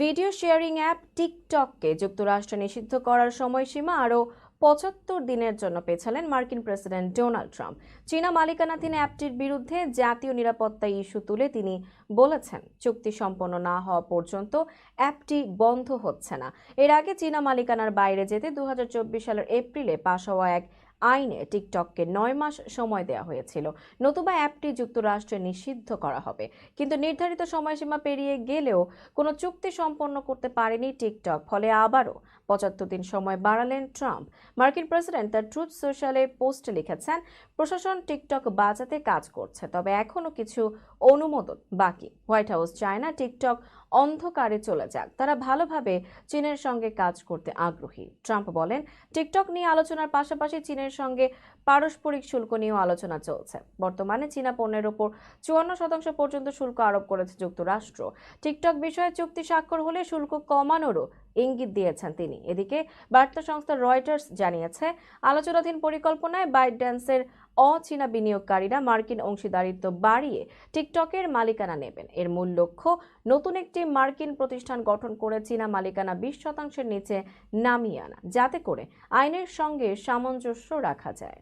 Video sharing app টিকটককে যুক্তরাষ্ট্রে নিষিদ্ধ করার সময়সীমা আরও পঁচাত্তর দিনের জন্য পেছালেন মার্কিন প্রেসিডেন্ট ডোনাল্ড ট্রাম্প। চীনা মালিকানাধীন অ্যাপটির বিরুদ্ধে জাতীয় নিরাপত্তা ইস্যু তুলে তিনি বলেছেন, চুক্তি সম্পন্ন না হওয়া পর্যন্ত অ্যাপটি বন্ধ হচ্ছে না। এর আগে চীনা মালিকানার বাইরে যেতে দু হাজার চব্বিশ সালের এপ্রিলে পাশ হওয়া এক আইনে টিকটককে নয় মাস সময় দেওয়া হয়েছিল। নতুবা অ্যাপটি যুক্তরাষ্ট্রে নিষিদ্ধ করা হবে। কিন্তু নির্ধারিত সময়সীমা পেরিয়ে গেলেও কোনো চুক্তি সম্পন্ন করতে পারেনি টিকটক। ফলে আবারও পঁচাত্তর দিন সময় বাড়ালেন ট্রাম্প। মার্কিন প্রেসিডেন্ট তার ট্রুথ সোশ্যালে পোস্টে লিখেছেন, প্রশাসন টিকটক বাঁচাতে কাজ করছে, তবে এখনও কিছু অনুমোদন বাকি। হোয়াইট হাউস চায় না টিকটক অন্ধকারে চলে যাক। তারা ভালোভাবে চীনের সঙ্গে কাজ করতে আগ্রহী। ট্রাম্প বলেন, টিকটক নিয়ে আলোচনার পাশাপাশি চীনের সঙ্গে পারস্পরিক শুল্ক নিয়েও আলোচনা চলছে। বর্তমানে চীনা পণ্যের ওপর চুয়ান্ন শতাংশ পর্যন্ত শুল্ক আরোপ করেছে যুক্তরাষ্ট্র। টিকটক বিষয়ে চুক্তি স্বাক্ষর হলে শুল্ক কমানোরও ইঙ্গিত দিয়েছেন তিনি। এদিকে বার্তা সংস্থা রয়টার্স জানিয়েছে, আলোচনাধীন পরিকল্পনায় বাইট ড্যান্সের অচীনা বিনিয়োগকারীরা মার্কিন অংশীদারিত্ব বাড়িয়ে টিকটকের মালিকানা নেবেন। এর মূল লক্ষ্য, নতুন একটি মার্কিন প্রতিষ্ঠান গঠন করে চীনা মালিকানা বিশ শতাংশের নিচে নামিয়ে আনা, যাতে করে আইনের সঙ্গে সামঞ্জস্য রাখা যায়।